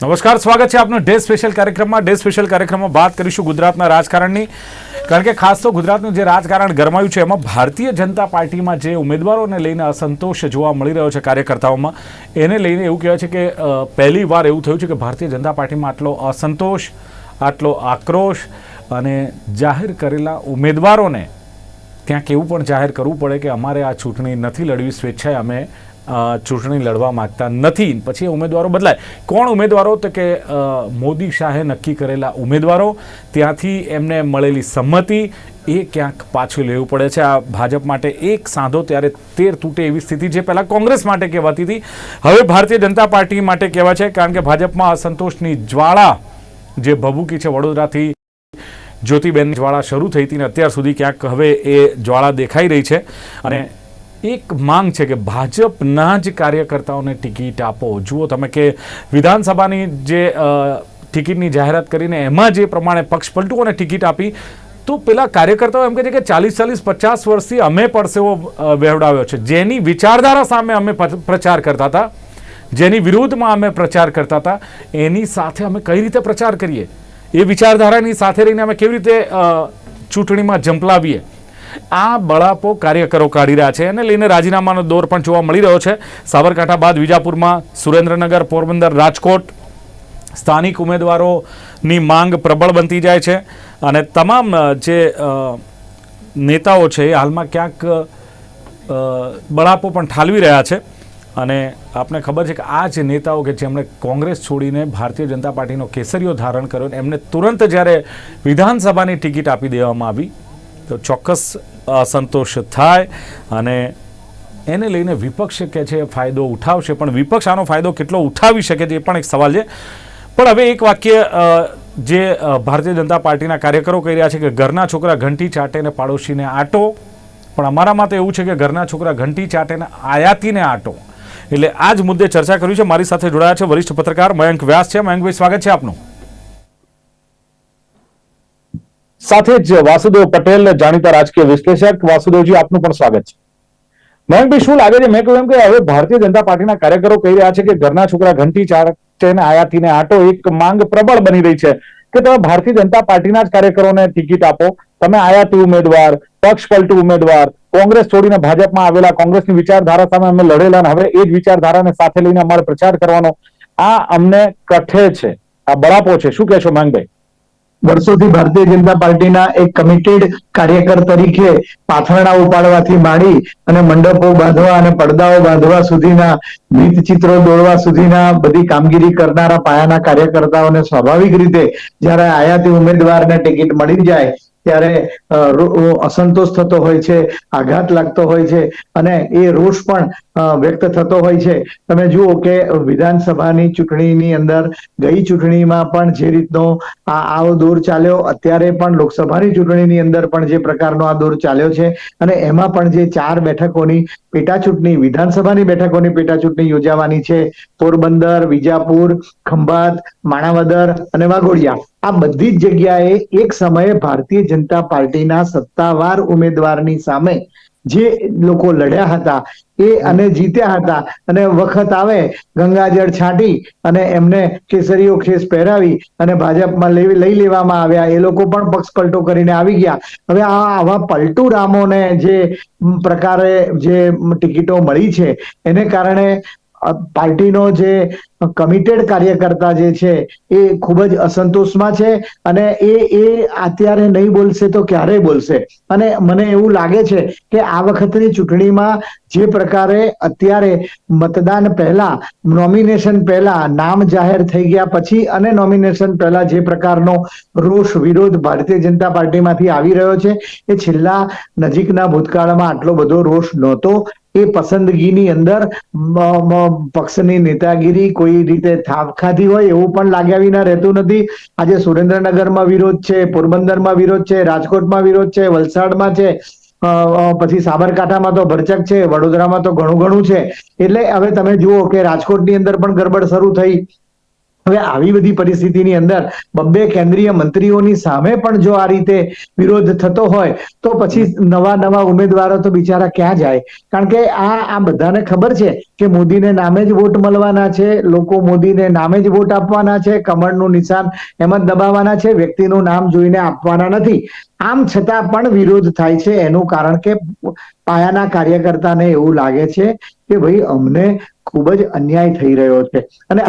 નમસ્કાર, સ્વાગત છે આપનું ડે સ્પેશિયલ કાર્યક્રમમાં. ડે સ્પેશિયલ કાર્યક્રમમાં વાત કરીશું ગુજરાતના રાજકારણની. કારણ કે ખાસ તો ગુજરાતનું જે રાજકારણ ગરમાયું છે, એમાં ભારતીય જનતા પાર્ટીમાં જે ઉમેદવારોને લઈને અસંતોષ જોવા મળી રહ્યો છે કાર્યકર્તાઓમાં, એને લઈને એવું કહેવાય છે કે પહેલી વાર એવું થયું છે કે ભારતીય જનતા પાર્ટીમાં આટલો અસંતોષ, આટલો આક્રોશ અને જાહેર કરેલા ઉમેદવારોને ક્યાંક એવું પણ જાહેર કરવું પડે કે અમારે આ ચૂંટણી નથી લડવી, સ્વેચ્છાએ અમે ચૂંટણી લડવા માંગતા નથી. પછી ઉમેદવારો બદલાય. કોણ ઉમેદવારો? તો કે મોદી શાહે નક્કી કરેલા ઉમેદવારો. ત્યાંથી એમને મળેલી સંમતિ. એ ક્યાંક પાછું લેવું પડે છે. આ ભાજપ માટે એક સાંધો ત્યારે તેર તૂટે એવી સ્થિતિ જે પહેલાં કોંગ્રેસ માટે કહેવાતી હતી. હવે ભારતીય જનતા પાર્ટી માટે કહેવાય છે, કારણ કે ભાજપમાં અસંતોષની જ્વાળા જે ભભૂકી છે વડોદરાથી જ્યોતિબેન જ્વાળા શરૂ થઈ હતી ને અત્યાર સુધી ક્યાંક હવે એ જ્વાળા દેખાઈ રહી છે. અને એક માંગ છે કે ભાજપના જ કાર્યકર્તાઓને ટિકિટ આપો. જુઓ તમે કે વિધાનસભાની જે ટિકિટની જાહેરાત કરીને એમાં જે પ્રમાણે પક્ષ પલટું અને ટિકિટ આપી, તો પેલા કાર્યકર્તાઓ એમ કહે છે કે ચાલીસ ચાલીસ, પચાસ વર્ષથી અમે પરસેવો વહેવડાવ્યો છે. જેની વિચારધારા સામે અમે પ્રચાર કરતા હતા, જેની વિરુદ્ધમાં અમે પ્રચાર કરતા હતા, એની સાથે અમે કઈ રીતે પ્રચાર કરીએ? એ વિચારધારાની સાથે રહીને અમે કેવી રીતે ચૂંટણીમાં ઝંપલાવીએ? આ બળાપો કાર્યકરો કાઢી રહ્યા છે એને લઈને રાજીનામાનો દોર પણ જોવા મળી રહ્યો છે. સાબરકાંઠા બાદ વિજાપુરમાં સુરેન્દ્રનગર, પોરબંદર, રાજકોટ સ્થાનિક ઉમેદવારોની માંગ પ્રબળ બનતી જાય છે અને તમામ જે નેતાઓ છે એ હાલમાં ક્યાંક બળાપો પણ ઠાલવી રહ્યા છે. અને આપને ખબર છે કે આ જે નેતાઓ કે જેમણે કોંગ્રેસ છોડીને ભારતીય જનતા પાર્ટીનો કેસરીઓ ધારણ કર્યો એમને તુરંત જ્યારે વિધાનસભાની ટિકિટ આપી દેવામાં આવી તો ચોક્કસ અસંતોષ થાય અને એને લઈને વિપક્ષ કે છે, ફાયદો ઉઠાવશે. પણ વિપક્ષ આનો ફાયદો કેટલો ઉઠાવી શકે છે એ પણ એક સવાલ છે. પણ હવે એક વાક્ય જે ભારતીય જનતા પાર્ટીના કાર્યકરો કહી રહ્યા છે કે ઘરના છોકરા ઘંટી ચાટે ને પાડોશીને આટો. પણ અમારામાં તો એવું છે કે ઘરના છોકરા ઘંટી ચાટે ને આયાતીને આટો. એટલે આ જ મુદ્દે ચર્ચા કરવી છે. મારી સાથે જોડાયા છે વરિષ્ઠ પત્રકાર મયંક વ્યાસ છે. મયંકભાઈ સ્વાગત છે આપનું. સાથે જ વાસુદેવ પટેલ જાણીતા રાજકીય વિશ્લેષક વાસુદેવજી, આપનું પણ સ્વાગત છે. મયંકભાઈ શું લાગે છે? મેં કહ્યું એમ કે હવે ભારતીય જનતા પાર્ટીના કાર્યકરો કહી રહ્યા છે કે ઘરના છોકરા ઘંટી ચાટે ને આટો એક માંગ પ્રબળ બની રહી છે. કે તમે ભારતીય જનતા પાર્ટીના જ કાર્યકરોને ટિકિટ આપો. તમે આયાતી ઉમેદવાર, પક્ષ પલટી ઉમેદવાર, કોંગ્રેસ છોડીને ભાજપમાં આવેલા, કોંગ્રેસની વિચારધારા સામે અમે લડેલા અને હવે એ જ વિચારધારાને સાથે લઈને અમારે પ્રચાર કરવાનો આ અમને કઠે છે. આ બળાપો છે. શું કહેશો માંગભાઈ વર્ષોથી ભારતીય જનતા પાર્ટીના એક કમિટેડ કાર્યકર તરીકે પાથરણા ઉપાડવાથી માંડી અને મંડપો બાંધવા અને પડદાઓ બાંધવા સુધીના ચિત્રો દોરવા સુધીના બધી કામગીરી કરનારા પાયાના કાર્યકર્તાઓને સ્વાભાવિક રીતે જ્યારે આયાતી ઉમેદવારને ટિકિટ મળી જાય ત્યારે અસંતોષ થતો હોય છે, આઘાત લાગતો હોય છે અને એ રોષ પણ વ્યક્ત થતો હોય છે. તમે જુઓ કે વિધાનસભાની ચૂંટણીની અંદર ગઈ ચૂંટણીમાં પણ જે રીતનો આ આવો દોર ચાલ્યો, અત્યારે પણ લોકસભાની ચૂંટણીની અંદર પણ જે પ્રકારનો આ દોર ચાલ્યો છે અને એમાં પણ જે ચાર બેઠકોની પેટા ચૂંટણી વિધાનસભાની બેઠકોની પેટા ચૂંટણી યોજાવાની છે. પોરબંદર, વિજાપુર, ખંભાત, માણાવદર અને વાઘોડિયા. આ બધી જ જગ્યાએ એક સમયે ભારતીય જનતા પાર્ટીના સત્તાવાર ઉમેદવારની સામે જે લોકો લડ્યા હતા એ અને જીત્યા હતા અને વખત આવે ગંગાજળ છાંટી અને એમને કેસરીઓ ખેસ પહેરાવી અને ભાજપમાં લઈ લઈ લેવામાં આવ્યા. એ લોકો પણ પક્ષ પલટો કરીને આવી ગયા. હવે આ આવા પલટુ રામોને જે પ્રકારે જે ટિકિટો મળી છે, એને કારણે પાર્ટીનો જે કમિટેડ કાર્યકર્તા જે છે, એ ખૂબ જ અસંતોષમાં છે અને એ એ અત્યારે નહીં બોલશે તો ક્યારે બોલશે? અને મને એવું લાગે છે કે આ વખતની ચૂંટણીમાં જે પ્રકારે અત્યારે મતદાન પહેલા નોમિનેશન પહેલા નામ જાહેર થઈ ગયા પછી અને નોમિનેશન પહેલા જે પ્રકારનો રોષ વિરોધ ભારતીય જનતા પાર્ટીમાંથી આવી રહ્યો છે, એ છેલ્લા નજીકના ભૂતકાળમાં આટલો બધો રોષ નહોતો એ પસંદગીની અંદર પક્ષની નેતાગીરી કોઈ રીતે થાપ ખાધી હોય એવું પણ લાગ્યા વિના રહેતું નથી. આજે સુરેન્દ્રનગરમાં વિરોધ છે, પોરબંદરમાં વિરોધ છે, રાજકોટમાં વિરોધ છે, વલસાડમાં છે. પછી સાબરકાંઠામાં તો ભરચક છે, વડોદરામાં તો ઘણું ઘણું છે. એટલે હવે તમે જુઓ કે રાજકોટની અંદર પણ ગરબડ શરૂ થઈ. હવે આવી બધી પરિસ્થિતિની અંદર બબ્બે કેન્દ્રીય મંત્રીઓની સામે પણ જો આ રીતે વિરોધ થતો હોય, તો પછી નવા નવા ઉમેદવારો તો બિચારા ક્યાં જાય? કારણ કે આ આ બધાને ખબર છે કે મોદીને નામે જ વોટ મળવાના છે, લોકો મોદીને નામે જ વોટ આપવાના છે, કમળનું નિશાન એમ જ દબાવવાના છે, વ્યક્તિનું નામ જોઈને આપવાના નથી. આમ છતાં પણ વિરોધ થાય છે, એનું કારણ કે પાયાના કાર્યકર્તાને એવું લાગે છે કે ભાઈ અમને ખૂબ જ અન્યાય થઈ રહ્યો છે. અને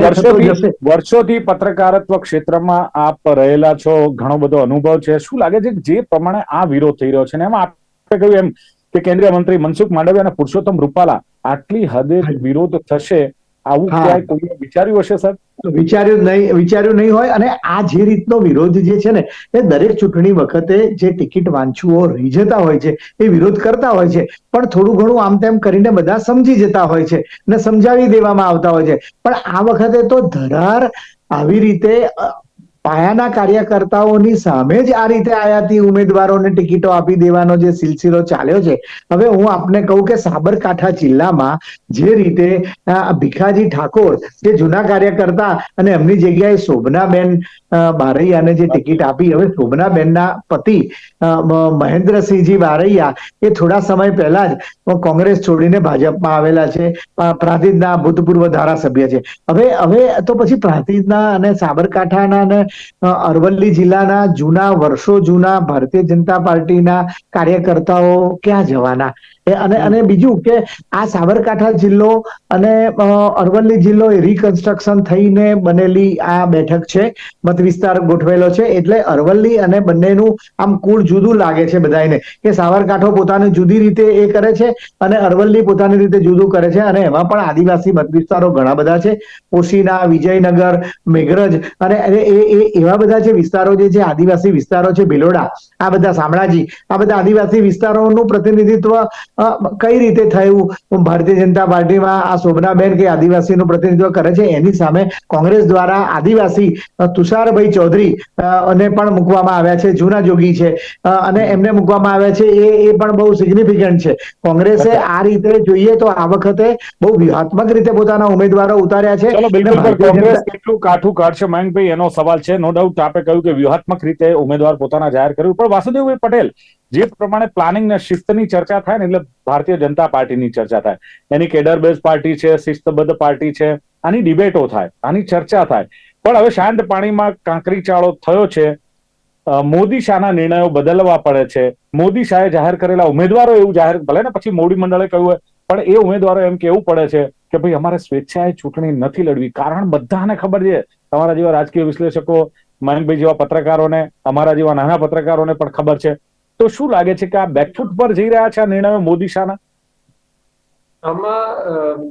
વર્ષોથી વર્ષોથી પત્રકારત્વ ક્ષેત્રમાં આપ રહેલા છો ઘણો બધો અનુભવ છે. શું લાગે છે કે જે પ્રમાણે આ વિરોધ થઈ રહ્યો છે? ને એમાં આપણે કહ્યું એમ કે કેન્દ્રીય મંત્રી મનસુખ માંડવિયા અને પુરુષોત્તમ રૂપાલા આટલી હદે વિરોધ થશે. આવું ક્યાંય કોઈએ વિચાર્યું હશે સર વિચાર્યું નહીં વિચાર્યું નહીં હોય અને આ જે રીતનો વિરોધ જે છે ને એ દરેક ચૂંટણી વખતે જે ટિકિટ વાંચુઓ રહી જતા હોય છે એ વિરોધ કરતા હોય છે પણ થોડું ઘણું આમ તેમ કરીને બધા સમજી જતા હોય છે ને સમજાવી દેવામાં આવતા હોય છે. પણ આ વખતે તો ધરાર આવી રીતે પાયાના કાર્યકર્તાઓની સામે જ આ રીતે આયાતી ઉમેદવારોને ટિકિટો આપી દેવાનો જે સિલસિલો ચાલ્યો છે. હવે હું આપને કહું કે સાબરકાંઠા જિલ્લામાં જે રીતે ભીખાજી ઠાકોર, જે જૂના કાર્યકર્તા અને એમની જગ્યાએ શોભનાબેન બારૈયાને જે ટિકિટ આપી, હવે શોભનાબેનના પતિ મહેન્દ્રસિંહજી બારૈયા, એ થોડા સમય પહેલા જ કોંગ્રેસ છોડીને ભાજપમાં આવેલા છે. પ્રાંતિજના ભૂતપૂર્વ ધારાસભ્ય છે. હવે હવે તો પછી પ્રાંતિજના અને સાબરકાંઠાના અરવલ્લી જિલ્લાના જૂના વર્ષો જૂના ભારતીય જનતા પાર્ટીના કાર્યકર્તાઓ ક્યાં જવાના? અને અને બીજું કે આ સાબરકાંઠા જિલ્લો અને અરવલ્લી જિલ્લો એ રિકન્સ્ટ્રક્શન થઈને બનેલી આ બેઠક છે. મત વિસ્તાર ગોઠવેલો છે. એટલે અરવલ્લી અને બંનેનું આમ કુળ જુદું લાગે છે બધાને કે સાબરકાંઠો પોતાની જુદી રીતે એ કરે છે અને અરવલ્લી પોતાની રીતે જુદું કરે છે અને એમાં પણ આદિવાસી મત વિસ્તારો ઘણા બધા છે. ઓશીના વિજયનગર મેઘરજ અને એ એ- એવા બધા જે વિસ્તારો જે છે આદિવાસી વિસ્તારો છે ભિલોડા આ બધા શામળાજી આ બધા આદિવાસી વિસ્તારોનું પ્રતિનિધિત્વ કઈ રીતે થયું? ભારતીય જનતા પાર્ટીમાં આ શોભનાબેન કે આદિવાસીનું પ્રતિનિધિત્વ કરે છે એની સામે કોંગ્રેસ દ્વારા આદિવાસી તુષારભાઈ ચૌધરી અને પણ મૂકવામાં આવ્યા છે જૂના જોગી છે. અને એમને મૂકવામાં આવ્યા છે એ એ પણ બહુ સિગ્નિફિકન્ટ છે. કોંગ્રેસે આ રીતે જોઈએ તો આ વખતે બહુ વ્યૂહાત્મક રીતે પોતાના ઉમેદવારો ઉતાર્યા છે. કોંગ્રેસ કેટલું કાઠું કાઢશે મયંકભાઈ એનો સવાલ છે. નો ડાઉટ આપે કહ્યું કે વ્યૂહાત્મક રીતે ઉમેદવાર પોતાના જાહેર કર્યું. પણ વાસુદેવભાઈ પટેલ જે પ્રમાણે પ્લાનિંગ ને શિસ્તની ચર્ચા થાય ને એટલે ભારતીય જનતા પાર્ટીની ચર્ચા થાય. એની કેડર બેઝ પાર્ટી છે, શિસ્તબદ્ધ પાર્ટી છે, આની ડિબેટો થાય, આની ચર્ચા થાય. પણ હવે શાંત પાણીમાં કાંકરી ચાળો થયો છે મોદી શાહના નિર્ણયો બદલવા પડે છે. મોદી શાહે જાહેર કરેલા ઉમેદવારો એવું જાહેર, ભલે ને પછી મોડી મંડળે કહ્યું હોય, પણ એ ઉમેદવારો એમ કેવું પડે છે કે ભાઈ અમારે સ્વેચ્છાએ ચૂંટણી નથી લડવી. કારણ બધાને ખબર છે. તમારા જેવા રાજકીય વિશ્લેષકો, મયંકભાઈ જેવા પત્રકારોને, અમારા જેવા નાના પત્રકારોને પણ ખબર છે. તો શું લાગે છે કે આ બેકફૂટ પર જઈ રહ્યા છે આ નિર્ણયો મોદી શાહના? આમાં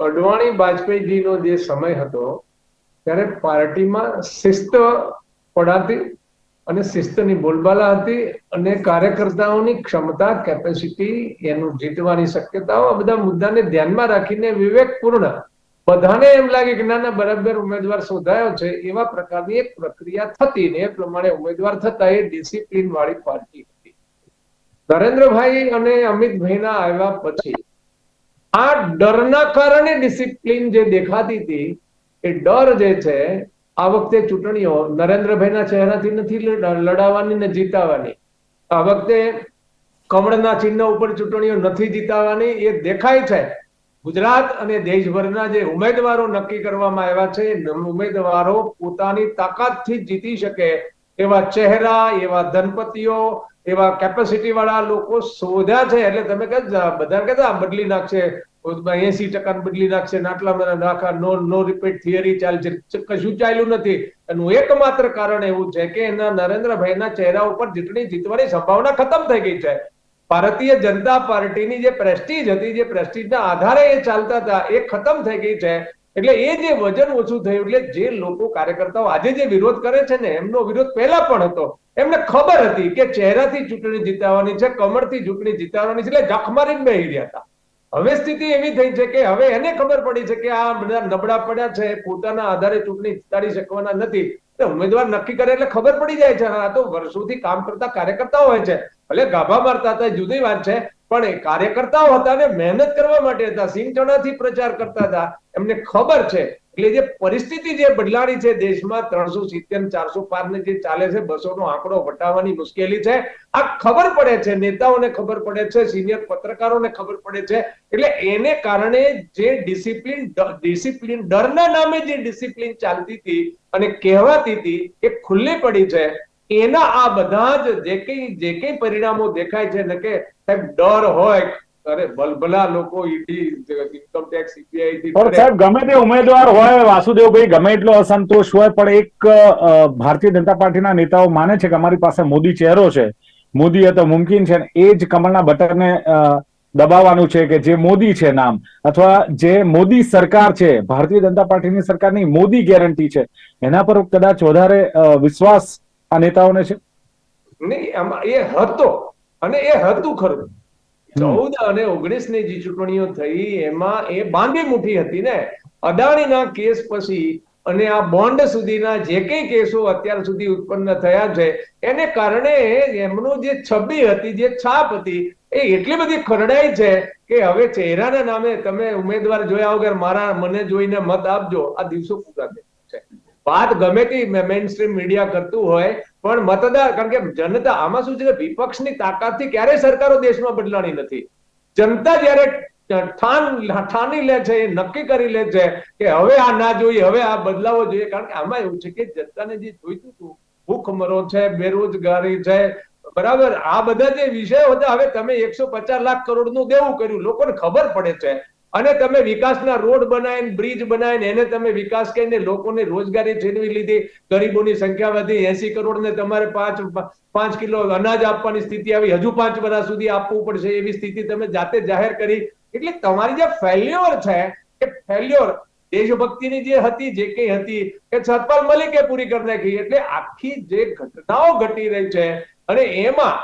અડવાણી વાજપેયીજીનો જે સમય હતો, ત્યારે પાર્ટીમાં શિસ્ત પડાતી અને શિસ્તની બોલબાલા હતી અને કાર્યકર્તાઓની ક્ષમતા કેપેસિટી એનું જીતવાની શક્યતાઓ, આ બધા મુદ્દાને ધ્યાનમાં રાખીને વિવેકપૂર્ણ, બધાને એમ લાગે કે ના ના, બરાબર ઉમેદવાર શોધાયો છે, એવા પ્રકારની એક પ્રક્રિયા થતી ને એ પ્રમાણે ઉમેદવાર થતા એ ડિસિપ્લિન વાળી પાર્ટી. નરેન્દ્રભાઈ અને અમિતભાઈના આવ્યા પછી આ ડરના કારણે ડિસિપ્લિન જે દેખાતી હતી, એ ડર જે છે, આ વખતે ચૂંટણીઓ નરેન્દ્રભાઈના ચહેરાથી નથી લડાવવાની ને જીતાવાની. આ વખતે કમળના ચિહ્ન ઉપર ચૂંટણીઓ નથી જીતાવાની એ દેખાય છે. ગુજરાત અને દેશભરના જે ઉમેદવારો નક્કી કરવામાં આવ્યા છે ઉમેદવારો પોતાની તાકાતથી જીતી શકે એવા ચહેરા, એવા ધનપતિઓ એવા કેપેસિટી વાળા લોકો શોધ્યા છે. એટલે તમે કે બધા કહેતા બદલી નાખશે એસી ટકા બદલી નાખશે આટલા બધા નાખા નો નો રિપીટ થિયરી ચાલશે કશું ચાલ્યું નથી. એનું એકમાત્ર કારણ એવું છે કે એના નરેન્દ્રભાઈના ચહેરા ઉપર ચૂંટણી જીતવાની સંભાવના ખતમ થઈ ગઈ છે. ભારતીય જનતા પાર્ટીની જે પ્રેસ્ટીજ હતી, જે પ્રેસ્ટીજના આધારે એ ચાલતા હતા, એ ખતમ થઈ ગઈ છે. એટલે એ જે વજન ઓછું થયું, એટલે જે લોકો કાર્યકર્તાઓ આજે જે વિરોધ કરે છે ને, એમનો વિરોધ પહેલા પણ હતો. એમને ખબર હતી કે ચહેરાથી ચૂંટણી જીતાવાની છે, કમરથી ચૂંટણી જીતાવાની છે, એટલે જખમારી બેહી રહ્યા હતા. હવે સ્થિતિ એવી થઈ છે કે હવે એને ખબર પડી છે કે આ બધા નબળા પડ્યા છે, પોતાના આધારે ચૂંટણી જીતાડી શકવાના નથી. એટલે ઉમેદવાર નક્કી કરે એટલે ખબર પડી જાય છે આ તો વર્ષોથી કામ કરતા કાર્યકર્તાઓ હોય છે. ભલે ગાભા મારતા હતા, જુદી વાત છે પણ એ કાર્યકર્તાઓ હતા ને મહેનત કરવા માટે હતા સિંગ પ્રચાર કરતા હતા. એમને ખબર છે, એટલે જે પરિસ્થિતિ જે બદલાણી છે દેશમાં ત્રણસો સિત્તેર ચારસો પાર ને જે ચાલે છે બસો નો આંકડો વટાવવાની મુશ્કેલી છે. આ ખબર પડે છે, નેતાઓને ખબર પડે છે, સિનિયર પત્રકારોને ખબર પડે છે. એટલે એને કારણે જે ડિસિપ્લિન ડિસિપ્લિન, ડરના નામે જે ડિસિપ્લિન ચાલતી હતી અને કહેવાતી હતી, એ ખુલ્લી પડી છે. એના આ બધા જ જે કઈ જે કઈ પરિણામો દેખાય છે એટલે કે સાહેબ ડર હોય અરે ભલભલા લોકો ઈડી ઇન્કમ ટેક્સ સીબીઆઈ થી પણ સાહેબ ગમે તે ઉમેદવાર હોય વાસુદેવભાઈ ગમે એટલો અસંતોષ હોય પણ એક ભારતીય જનતા પાર્ટીના નેતાઓ માને છે કે અમારી પાસે મોદી ચહેરો છે. મોદી તો મુમકિન છે એ જ કમળના બટરને દબાવવાનું છે કે જે મોદી છે નામ. અથવા જે મોદી સરકાર છે ભારતીય જનતા પાર્ટીની સરકારની મોદી ગેરંટી છે. એના પર કદાચ વધારે વિશ્વાસ આ નેતાઓને છે? નહીં એ હતો. અને એ હતું ખરું. ચૌદ અને ઓગણીસની જે ચૂંટણીઓ થઈ, એમાં એ બાંધી મુઠી હતી ને. અદાણીના કેસ પછી અને આ બોન્ડ સુધીના જે કઈ કેસો અત્યાર સુધી ઉત્પન્ન થયા છે, એને કારણે એમનું જે છબી હતી, જે છાપ હતી, એ એટલી બધી ખરડાઈ છે કે હવે ચહેરાના નામે તમે ઉમેદવાર જોયા વગર મારા મને જોઈને મત આપજો. આ દિવસો પૂરા છે. વાત ગમે તે મેઇન સ્ટ્રીમ મીડિયા કરતું હોય, પણ મતદાર, કારણ કે જનતા આમાં શું છે કે વિપક્ષની તાકાતથી ક્યારેય સરકારો દેશમાં બદલાણી નથી. જનતા જયારે ઠાન, ઠાની લે છે, એ નક્કી કરી લે છે કે હવે આ ના જોઈએ, હવે આ બદલાવો જોઈએ. કારણ કે આમાં એવું છે કે જનતાને જે જોઈતું હતું, ભૂખમરો છે, બેરોજગારી છે, બરાબર, આ બધા જે વિષયો હતા, હવે તમે એકસો પચાસ લાખ કરોડનું દેવું કર્યું, લોકોને ખબર પડે છે. અને તમે વિકાસના રોડ બનાવીને બ્રિજ બનાવીને, એને તમે વિકાસ કરીને લોકોને રોજગારી છીનવી લીધી. ગરીબોની સંખ્યા વધી, એસી કરોડ ને તમારે પાંચ પાંચ કિલો અનાજ આપવાની સ્થિતિ આવી. હજુ પાંચ વર્ષ સુધી આપવું પડશે એવી સ્થિતિ તમે જાતે જાહેર કરી. એટલે તમારી જે ફેલ્યોર છે, એ ફેલ્યોર દેશભક્તિની જે હતી, જે કઈ હતી, એ સતપાલ મલિકે પૂરી કરી નાખી. એટલે આખી જે ઘટનાઓ ઘટી રહી છે અને એમાં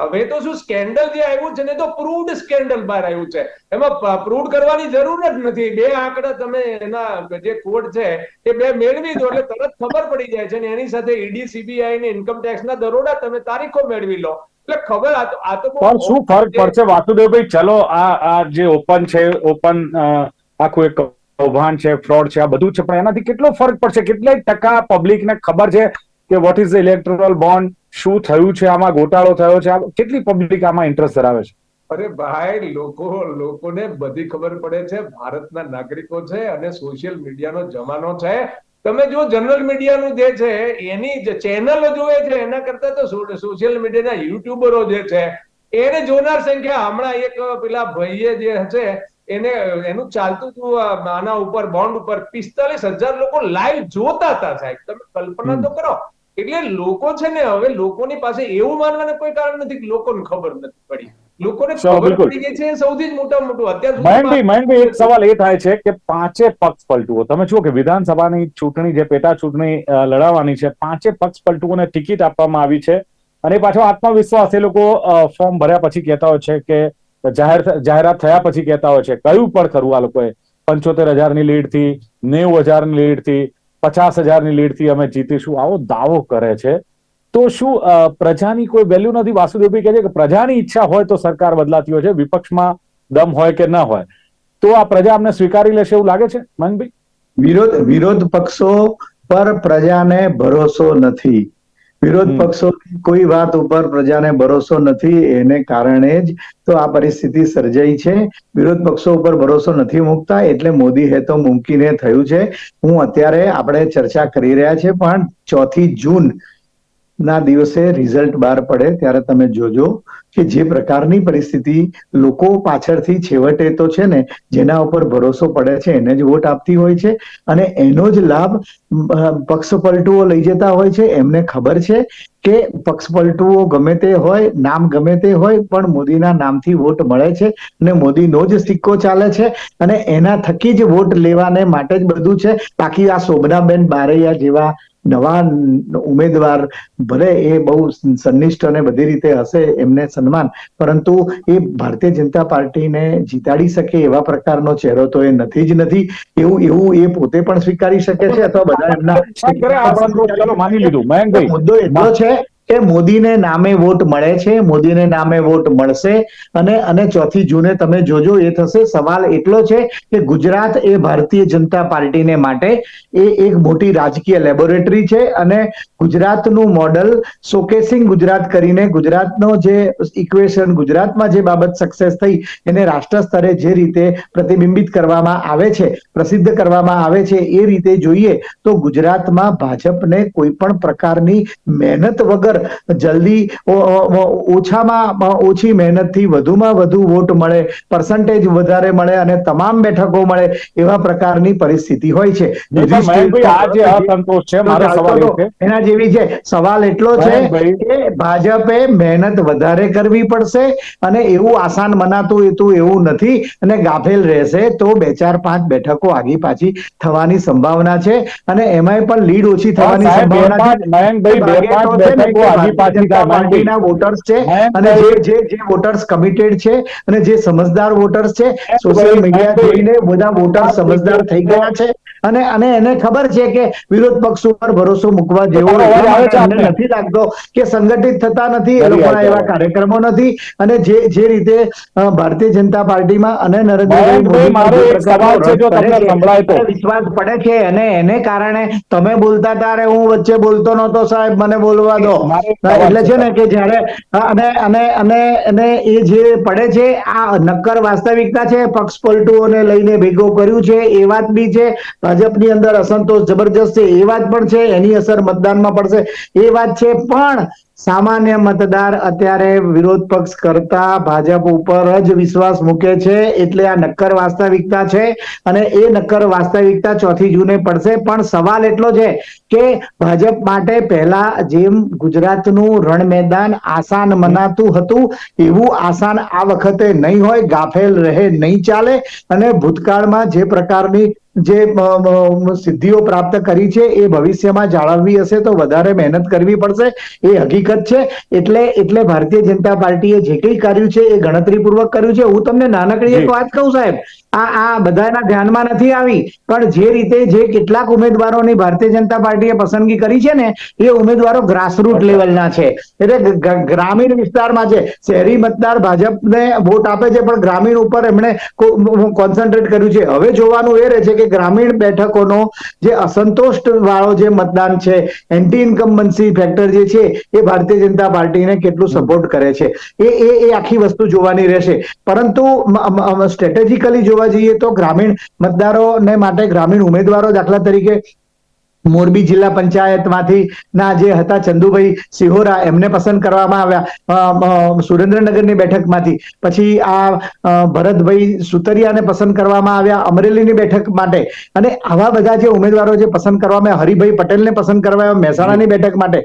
હવે તો શું સ્કેન્ડલ જે આવ્યું છે ને તો પ્રૂવડ સ્કેન્ડલ બહાર આવ્યું છે. એમાં પ્રૂવ કરવાની જરૂર જ નથી. બે આંકડા તમે એના જે કોડ છે એ બે મેળવી દો એટલે તરત ખબર પડી જાય છે ને એની સાથે ઈડી સીબીઆઈ ને ઇન્કમ ટેક્સ ના દરોડા તમે તારીખો મેળવી લો. એટલે ખબર આ તો આ તો પણ શું ફરક પડશે? વાસુદેવભાઈ ચલો આ આ જે ઓપન છે ઓપન આખું એક કૌભાંડ છે ફ્રોડ છે આ બધું છે પણ એનાથી કેટલો ફરક પડશે? કેટલા ટકા પબ્લિકને ખબર છે કે વોટ ઇઝ ઇલેક્ટ્રોલ બોન્ડ શું થયું છે? આમાં ગોટાળો થયો છે? કેટલી પબ્લિક આમાં ઇન્ટરેસ્ટ ધરાવે છે? અરે ભાઈ લોકો લોકોને બધી ખબર પડે છે. ભારતના નાગરિકો છે અને સોશિયલ મીડિયાનો જમાનો છે. તમે જો જનરલ મીડિયાનું જે છે એની જે ચેનલો જોવે છે એના કરતા તો સોશિયલ મીડિયાના યુટ્યુબરો જે છે એને જોનાર સંખ્યા હમણાં એક પેલા ભાઈએ જે છે એને એનું ચાલતું હતું આના ઉપર બોન્ડ ઉપર પિસ્તાલીસ હજાર લોકો લાઈવ જોતા હતા સાહેબ. તમે કલ્પના તો કરો. એટલે લોકો છે ને હવે લોકોની પાસે એવું માનવાને કોઈ કારણ નથી કે લોકોને ખબર નથી પડી. લોકોને ખબર પડી ગઈ છે સૌથી મોટા મોટું. અત્યાર મયંકભાઈ સુધીમાં- એક સવાલ એ થાય છે કે પાંચે પક્ષ પલટુઓ. તમે જુઓ કે વિધાનસભાની ચૂંટણી જે પેટા ચૂંટણી લડાવવાની છે પાંચે પક્ષ પલટુઓને ટિકિટ આપવામાં આવી છે. અને પાછો આત્મવિશ્વાસ એ લોકો ફોર્મ ભર્યા પછી કહેતા હોય છે કે જાહેર જાહેરાત થયા પછી કહેતા હોય છે. કયું પણ ખરું આ લોકોએ? પંચોતેર હજારની લીડથી નેવું હજારની લીડથી પચાસ હજારની લીડથી અમે જીતીશું. આવો દાવો કરે છે. તો શું પ્રજાની કોઈ વેલ્યુ નથી? વાસુદેવભાઈ કહે છે કે પ્રજાની ઈચ્છા હોય તો સરકાર બદલાતી હોય છે. વિપક્ષમાં દમ હોય કે ન હોય. તો આ પ્રજા અમને સ્વીકારી લેશે એવું લાગે છે, મનભાઈ? વિરોધ વિરોધ પક્ષો પર પ્રજાને ભરોસો નથી. વિરોધ. પક્ષો કોઈ વાત ઉપર પ્રજાને ભરોસો નથી એને કારણે જ તો આ પરિસ્થિતિ સર્જાઈ છે વિરોધ પક્ષો ઉપર ભરોસો નથી મૂકતા એટલે મોદી હે તો મૂકીને થયું છે હું અત્યારે આપણે ચર્ચા કરી રહ્યા છે પણ ચોથી જૂન ના દિવસે રિઝલ્ટ બહાર પડે ત્યારે તમે જોજો કે જે પ્રકારની પરિસ્થિતિ લોકો પાછળથી છેવટે તો છે ને, જેના ઉપર ભરોસો પડે છે એને જ વોટ આપતી હોય છે અને એનો જ લાભ પક્ષપલટુઓ પક્ષ પલટુઓ લઈ જતા હોય છે. એમને ખબર છે કે પક્ષ પલટુઓ ગમે તે હોય, નામ ગમે તે હોય, પણ મોદીના નામથી વોટ મળે છે અને મોદીનો જ સિક્કો ચાલે છે અને એના થકી જ વોટ લેવાને માટે જ બધું છે. બાકી આ શોભનાબેન બારૈયા જેવા નવા ઉમેદવાર ભલે એ બહુ સંનિષ્ઠ અને બધી રીતે હશે એમને સન્માન પરંતુ એ ભારતીય જનતા પાર્ટીને જીતાડી શકે એવા પ્રકારનો ચહેરો તો એ નથી જ નથી. એવું એવું એ પોતે પણ સ્વીકારી શકે છે અથવા બધા એમના મુદ્દો એટલો છે કે મોદીને નામે વોટ મળે છે, મોદીને નામે વોટ મળશે અને અને ચોથી જૂને તમે જોજો એ થશે, સવાલ એટલો છે કે ગુજરાત એ ભારતીય જનતા પાર્ટીને માટે એ એક મોટી રાજકીય લેબોરેટરી છે અને ગુજરાતનું મોડલ શોકેસિંગ ગુજરાત કરીને, ગુજરાતનો જે ઇક્વેશન ગુજરાતમાં જે બાબત સક્સેસ થઈ એને રાષ્ટ્ર સ્તરે જે રીતે પ્રતિબિંબિત કરવામાં આવે છે, પ્રસિદ્ધ કરવામાં આવે છે એ રીતે જોઈએ તો ગુજરાતમાં ભાજપને કોઈ પણ પ્રકારની મહેનત વગર જલ્દી ઓ- ઓ- ઓછામાં ઓછી મહેનતથી વધુમાં વધુ વોટ મળે પર્સન્ટેજ વધારે મળે અને તમામ બેઠકો મળે એવા પ્રકારની પરિસ્થિતિ હોય છે. એના જેવી છે સવાલ એટલો છે કે ભાજપે મહેનત વધારે કરવી પડશે અને એવું આસાન મનાતું હતું એવું નથી અને ગાફેલ રહેશે તો બે ચાર પાંચ બેઠકો આગી પાછી થવાની સંભાવના છે અને એમાંય પણ લીડ ઓછી થવાની સંભાવના છે. પાર્ટીના વોટર્સ છે અને જે જે જે વોટર્સ કમિટેડ છે અને જે સમજદાર વોટર્સ છે સોશિયલ મીડિયા જોઈને બધા વોટર્સ સમજદાર થઈ ગયા છે. અને અને એને ખબર છે કે વિરોધ પક્ષ ઉપર ભરોસો મૂકવા જેવો? નથી લાગતો કે સંગઠિત થતા નથી એ લોકોના એવા કાર્યક્રમો નથી. અને જે જે રીતે ભારતીય જનતા પાર્ટીમાં અને નરેન્દ્રભાઈ. અને વિશ્વાસ પડે છે અને એને કારણે તમે બોલતા ત્યારે હું વચ્ચે બોલતો નતો સાહેબ મને બોલવા દો. એટલે છે. ને કે જ્યારે અને અને અને અને એ જે પડે છે આ નક્કર વાસ્તવિકતા છે પક્ષ પલટુઓને લઈને ભેગો કર્યું છે એ વાત બી છે ભાજપની અંદર અસંતોષ જબરજસ્ત છે એ વાત પણ છે એની અસર મતદાનમાં પડશે એ વાત છે પણ સામાન્ય મતદાર અત્યારે વિરોધ પક્ષ કરતા ભાજપ ઉપર જ વિશ્વાસ મૂકે છે. એટલે આ નક્કર વાસ્તવિકતા છે અને એ નક્કર વાસ્તવિકતા ચોથી જૂને પડશે. પણ સવાલ એટલો છે કે ભાજપ માટે પહેલા જેમ ગુજરાતનું રણ મેદાન આસાન મનાતું હતું, એવું આસાન આ વખતે નહીં હોય. ગાફેલ રહે, નહીં ચાલે. અને ભૂતકાળમાં જે પ્રકારની જે સિદ્ધિઓ પ્રાપ્ત કરી છે એ ભવિષ્યમાં જાળવવી હશે તો વધારે મહેનત કરવી પડશે. એ હકીકત છે. એટલે એટલે ભારતીય જનતા પાર્ટીએ જે કંઈ કર્યું છે એ ગણતરીપૂર્વક કર્યું છે. હું તમને નાનકડી એક વાત કહું સાહેબ. આ આ બધાના ધ્યાનમાં નથી આવી. પણ જે રીતે જે કેટલાક ઉમેદવારોની ભારતીય જનતા પાર્ટીએ પસંદગી કરી છે ને એ ઉમેદવારો ગ્રાસરૂટ લેવલના છે. એટલે ગ્રામીણ વિસ્તારમાં છે શહેરી મતદાર ભાજપને વોટ આપે છે પણ ગ્રામીણ ઉપર એમણે કોન્સન્ટ્રેટ કર્યું છે. હવે જોવાનું એ રહે છે કે ગ્રામીણ બેઠકોનો જે અસંતોષ વાળો જે મતદાન છે એન્ટી ઇન્કમ્બન્સી ફેક્ટર જે છે એ ભારતીય જનતા પાર્ટીને કેટલું સપોર્ટ કરે છે. એ એ એ આખી વસ્તુ જોવાની રહેશે. પરંતુ સ્ટ્રેટેજિકલી જોવા જઈએ તો ગ્રામીણ મતદારોને માટે ગ્રામીણ ઉમેદવારો દાખલા તરીકે મોરબી જિલ્લા પંચાયતમાંથી ના જે હતા ચંદુભાઈ સિહોરા, એમને પસંદ કરવામાં આવ્યા. સુરેન્દ્રનગરની બેઠકમાંથી. પછી આ ભરતભાઈ સુતરિયાને પસંદ કરવામાં આવ્યા અમરેલીની બેઠક માટે. અને આવા બધા જે ઉમેદવારો જે પસંદ કરવામાં હરિભાઈ પટેલને પસંદ કરવામાં મહેસાણાની બેઠક માટે.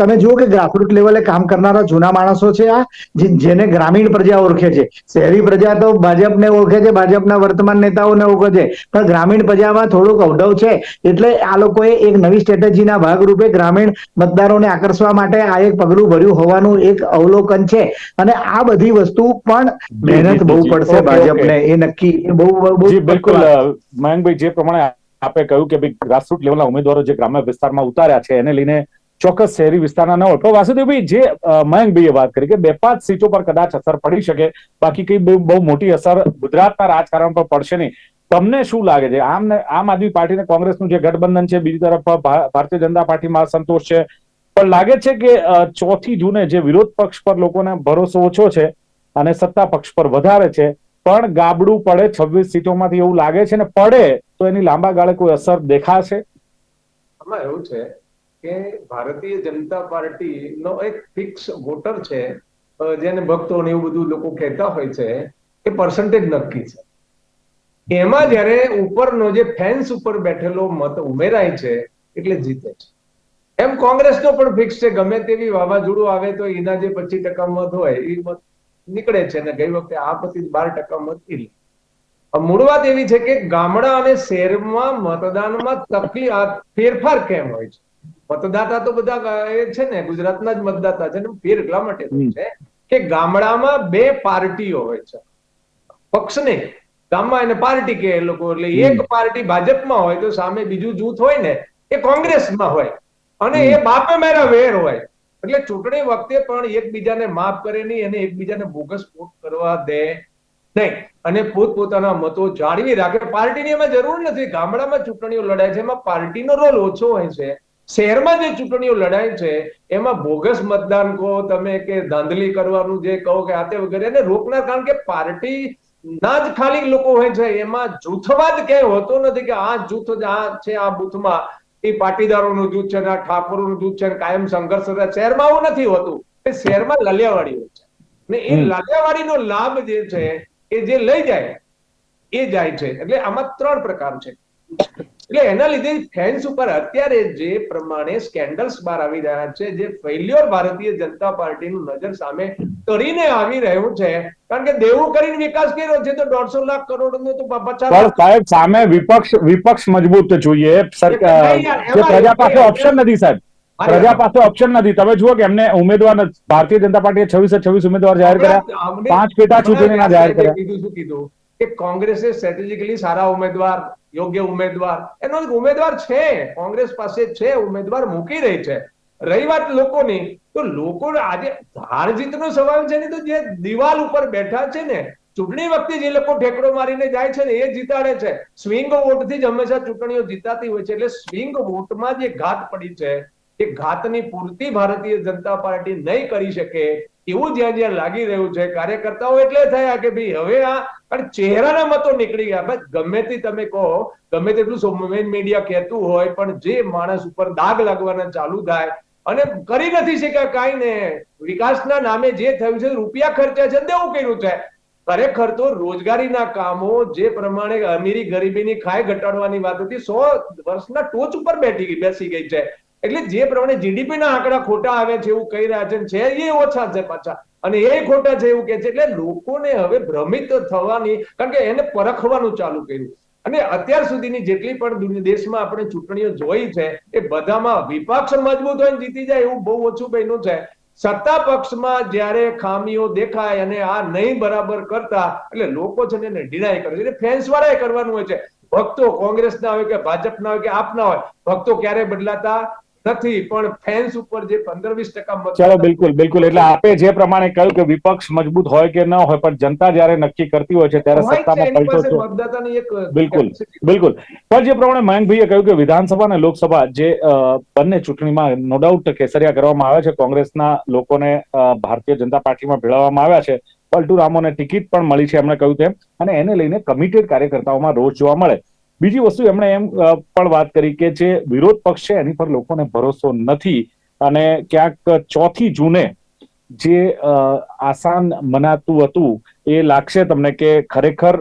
તમે જુઓ કે ગ્રાસરૂટ લેવલે કામ કરનારા જૂના માણસો છે આ જેને ગ્રામીણ પ્રજા ઓળખે છે. શહેરી પ્રજા તો ભાજપને ઓળખે છે, ભાજપના વર્તમાન નેતાઓને ઓળખે છે. પણ ગ્રામીણ પ્રજામાં થોડુંક અવઢવ છે. એટલે આ લોકોએ એક નવી સ્ટ્રેટેજીના ભાગરૂપે ગ્રામીણ મતદારોને આકર્ષવા માટે આ એક પગલું ભર્યું હોવાનું એક અવલોકન છે. અને આ બધી વસ્તુ પણ મહેનત બહુ પડશે ભાજપને. એ નક્કી બહુ બહુ બિલકુલ. મયંકભાઈ જે પ્રમાણે આપે કહ્યું કે ભાઈ ગ્રાસરૂટ લેવલના ઉમેદવારો જે ગ્રામ્ય વિસ્તારમાં ઉતાર્યા છે એને લઈને ચોક્કસ શહેરી વિસ્તારના ન હોય. પણ વાસુદેવભાઈ જે મયંકભાઈએ વાત કરી કે બે પાંચ સીટો પર કદાચ અસર પડી શકે બાકી કઈ બહુ મોટી અસર ગુજરાતના રાજકારણ પર પડશે નહીં. તમને શું લાગે છે? આમ આમ આદમી પાર્ટી અને કોંગ્રેસનું જે ગઠબંધન છે, બીજી તરફ ભારતીય જનતા પાર્ટીમાં સંતોષ છે. પણ લાગે છે કે ચોથી જૂને જે વિરોધ પક્ષ પર લોકોને ભરોસો ઓછો છે અને સત્તા પક્ષ પર વધારે છે, પણ ગાબડું પડે છવ્વીસ સીટોમાંથી એવું લાગે છે ને પડે, તો એની લાંબા ગાળે કોઈ અસર દેખાશે? આમાં એવું છે કે ભારતીય જનતા પાર્ટીનો એક ફિક્સ વોટર છે જેને ભક્તો ને એવું બધું લોકો કહેતા હોય છે, એ પર્સન્ટેજ નક્કી છે. એમાં જ્યારે ઉપરનો જે ફેન્સ ઉપર બેઠેલો મત ઉમેરાય છે એટલે જીતે છે. એમ કોંગ્રેસનો પણ ફિક્સ છે ગમે તેવી વાવાઝોડું આવે તો એના જે પચીસ ટકા મત હોય એ મત નીકળે છે અને ગઈ વખતે આ પછી બાર ટકા મત એ મૂળ વાત એવી છે કે ગામડા અને શહેરમાં મતદાનમાં તકલીફ ફેરફાર કેમ હોય છે? મતદાતા તો બધા એ છે ને ગુજરાતના જ મતદાતા છે ને ફેર એટલા માટે છે કે ગામડામાં બે પાર્ટીઓ હોય છે. પક્ષ નહીં ગામમાં એને પાર્ટી કે એ લોકો. એટલે એક પાર્ટી ભાજપમાં હોય તો સામે બીજું જૂથ હોય ને એ કોંગ્રેસમાં હોય. અને એ બાપે મેરા વેર હોય. એટલે ચૂંટણી વખતે પણ એકબીજાને માફ કરે નહીં અને એકબીજાને બોગસ વોટ કરવા દે નહીં. અને પોતપોતાના મતો જાળવી રાખે. પાર્ટીની એમાં જરૂર નથી. ગામડામાં ચૂંટણીઓ લડાય છે. એમાં પાર્ટીનો રોલ ઓછો હોય છે. શહેરમાં જે ચૂંટણીઓ લડાય છે એમાં બોગસ મતદાન કહો તમે કે ધાંધલી કરવાનું જે કહો કે આતે વગેરે એને રોકનાર કારણ કે પાર્ટી ના જ ખાલી લોકો હોય છે એમાં જૂથવાદ ક્યાંય હોતો નથી કે આ જૂથ આ છે આ બુથમાં એ પાટીદારોનું જૂથ છે આ ઠાકોરોનું જૂથ છે કાયમ સંઘર્ષ થતા શહેરમાં આવું નથી હોતું. એ શહેરમાં લલિયાવાડી હોય છે. ને એ. લાલિયાવાડીનો લાભ જે છે એ જે લઈ જાય એ જાય છે. એટલે આમાં ત્રણ પ્રકાર છે. એટલે એના લીધે ફેન્સ ઉપર અત્યારે જે પ્રમાણે સ્કેન્ડલ્સ બહાર આવી રહ્યા છે જે ફેલ્યોર ભારતીય જનતા પાર્ટીનું નજર સામે કરીને આવી રહ્યું છે કારણ કે દેવું કરીને વિકાસ કર્યો છે તો દોઢસો લાખ કરોડ નો તો પચાસ પણ સાહેબ સામે વિપક્ષ વિપક્ષ મજબૂત જોઈએ. પ્રજા પાસે ઓપ્શન નથી સાહેબ. પ્રજા પાસે ઓપ્શન નથી. તમે જુઓ કે એમને ઉમેદવાર ભારતીય જનતા પાર્ટીએ છવ્વીસે છવ્વીસ ઉમેદવાર જાહેર કર્યા. પાંચ પેટા ચૂંટણીના જાહેર કર્યા. કીધું શું કીધું? કે કોંગ્રેસે સ્ટ્રેટેજિકલી સારા ઉમેદવાર, યોગ્ય ઉમેદવાર, એનો ઉમેદવાર છે, કોંગ્રેસ પાસે છે, ઉમેદવાર મૂકી રહી છે. રહી વાત લોકોની, તો લોકો આજે હાર જીતનો સવાલ છે ને, તો જે દિવાલ ઉપર બેઠા છે ને, ચૂંટણી વખતે જે લોકો ઠેકડો મારીને જાય છે ને, એ જીતાડે છે. સ્વિંગ વોટથી જ હંમેશા ચૂંટણીઓ જીતાતી હોય છે, એટલે સ્વિંગ વોટમાં જે ઘાત પડી છે, એ ઘાતની પૂર્તિ ભારતીય જનતા પાર્ટી નહીં કરી શકે એવું જ્યાં જ્યાં લાગી રહ્યું છે, કાર્યકર્તાઓ એટલે થયા કે ભાઈ હવે આ અને ચહેરાના મતો નીકળી ગયા. બસ ગમે તે તમે કહો, ગમે તેટલું મેઇન મીડિયા કહેતું હોય, પણ જે માણસ ઉપર દાગ લાગવાના ચાલુ થાય, અને કરી નથી શક્યા કાંઈ ને, વિકાસના નામે જે થયું છે, રૂપિયા ખર્ચ્યા છે, દેવું કર્યું છે. ખરેખર તો રોજગારીના કામો જે પ્રમાણે અમીરી ગરીબીની ખાય ઘટાડવાની વાત હતી, સો વર્ષના ટોચ ઉપર બેઠી બેસી ગઈ છે. એટલે જે પ્રમાણે જીડીપીના આંકડા ખોટા આવે છે એવું કહી રહ્યા છે છે, એ ઓછા છે પાછા. અને એ ખોટા છે એવું કે છે, એટલે લોકોને હવે ભ્રમિત થવાની, કારણ કે એને પરખવાનું ચાલુ કર્યું. અને અત્યાર સુધીની જેટલી પણ દેશમાં આપણે ચૂંટણીઓ જોઈ છે, એ બધામાં વિપક્ષ મજબૂત હોય જીતી જાય એવું બહુ ઓછું બન્યું છે. સત્તા પક્ષમાં જ્યારે ખામીઓ દેખાય અને આ નહીં બરાબર કરતા, એટલે લોકો છે ને ડિનાય કરે છે. ફેન્સ વાળાએ કરવાનું હોય છે. ભક્તો કોંગ્રેસના હોય કે ભાજપના હોય કે આપના હોય, ભક્તો ક્યારે બદલાતા? નથી પણ ફેન્સ ઉપર જે પંદર વીસ ટકા ચલો બિલકુલ બિલકુલ. એટલે આપે જે પ્રમાણે કહ્યું કે વિપક્ષ મજબૂત હોય કે ન હોય પણ જનતા જયારે નક્કી કરતી હોય છે ત્યારે સત્તામાં પલટો બિલકુલ બિલકુલ. પણ જે પ્રમાણે મયંકભાઈએ કહ્યું કે વિધાનસભા અને લોકસભા જે બંને ચૂંટણીમાં નો ડાઉટ કેસરિયા કરવામાં આવે છે કોંગ્રેસના લોકોને ભારતીય જનતા પાર્ટીમાં ભેળવવામાં આવ્યા છે. પલટુ રામોને ટિકિટ પણ મળી છે એમણે કહ્યું તેમ. અને એને લઈને કમિટેડ કાર્યકર્તાઓમાં રોષ જોવા મળે. બીજી વસ્તુ એમણે એમ પણ વાત કરી કે જે વિરોધ પક્ષ છે એની પર લોકોને ભરોસો નથી. અને ક્યાંક ચોથી જૂને જે આસાન મનાતું હતું એ લાગશે તમને કે ખરેખર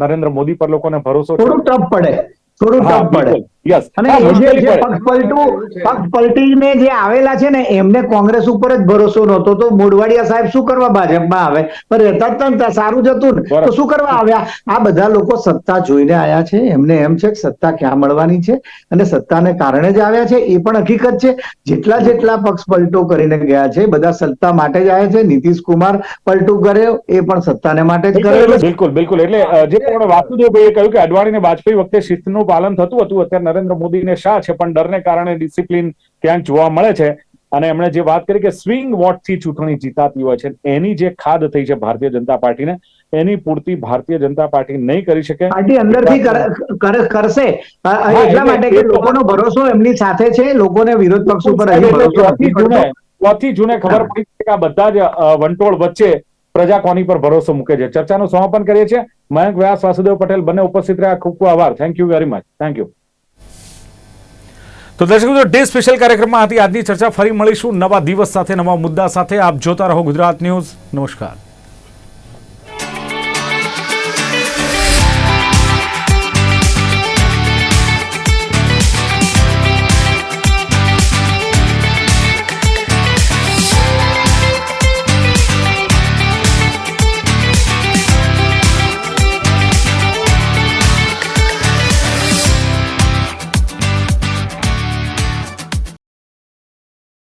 નરેન્દ્ર મોદી પર લોકોને ભરોસો થોડું ટફ પડે થોડું ટફ પડે. Yes. અને. પક્ષ પલટું પક્ષ પલટીને જે આવેલા છે ને એમને કોંગ્રેસ ઉપર જ ભરોસો નહોતો. તો મોડવાડિયા સાહેબ શું કરવા ભાજપમાં આવે? પણ રહેતા જ સારું જતું ને. તો શું કરવા આવ્યા? આ બધા લોકો સત્તા જોઈને આવ્યા છે. એમને એમ છે કે સત્તા ક્યાં મળવાની છે? અને સત્તાને કારણે જ આવ્યા છે. એ પણ હકીકત છે. જેટલા જેટલા પક્ષ પલટો કરીને ગયા છે બધા સત્તા માટે જ આવ્યા છે. નીતિશ કુમાર પલટું કર્યો એ પણ સત્તાને માટે જ કર્યો બિલકુલ બિલકુલ. એટલે જે પ્રમાણે વાસુદેવભાઈએ કહ્યું કે અડવાણી ને વાજપેયી વખતે શિસ્તનું પાલન થતું હતું અત્યારે નરેન્દ્ર મોદીને શા છે પણ ડરને કારણે ડિસિપ્લિન ક્યાંક જોવા મળે છે. અને એમણે જે વાત કરી કે સ્વિંગ વોટથી ચૂંટણી જીતાતી હોય છે એની જે ખાદ થઈ છે ભારતીય જનતા પાર્ટીને એની પૂર્તિ ભારતીય જનતા પાર્ટી નહીં કરી શકે. પાર્ટી અંદરથી કર- કર- કરશે. એટલા માટે કે લોકોનો ભરોસો એમની સાથે છે લોકોને વિરોધ પક્ષ ઉપર. ચોથી જૂને ખબર પડી કે આ બધા જ વંટોળ વચ્ચે પ્રજા કોની પર ભરોસો મૂકે છે. ચર્ચાનું સમાપન કરીએ છીએ. મયંક વ્યાસ વાસુદેવ પટેલ બંને ઉપસ્થિત રહ્યા. ખૂબ ખૂબ આભાર. Thank you very much thank you તો દર્શકો ડે સ્પેશિયલ કાર્યક્રમમાં હતી આજની ચર્ચા. ફરી મળીશું નવા દિવસ સાથે, નવા મુદ્દા સાથે. આપ જોતા રહો ગુજરાત ન્યૂઝ. નમસ્કાર.